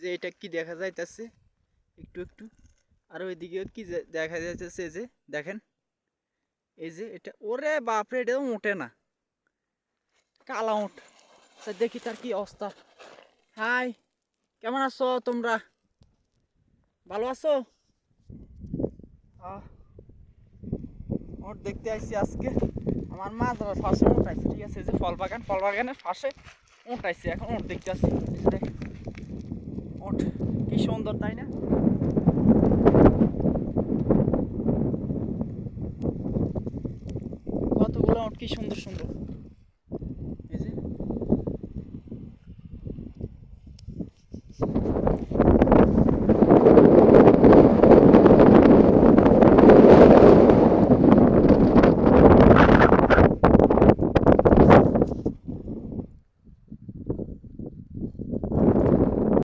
যে এটা কি দেখা যাইতেছে? একটু একটু। আর ওইদিকে কি দেখা যাইতেছে এই যে, দেখেন। এই যে এটা, ওরে বাপরে, এটা উঠে না। কালা উঠ দেখি তার কি অবস্থা। হাই, কেমন আছো তোমরা? ভালো আছো? ওট দেখতে আসছি আজকে। আমার মা যারা ফার্স্টে উঠাইছে ঠিক আছে? যে ফল বাগান, ফল বাগানের পাশে উঠাইছে এখন ওট দেখতে আসছি সুন্দর তাই না? কতগুলো অটকি সুন্দর সুন্দর?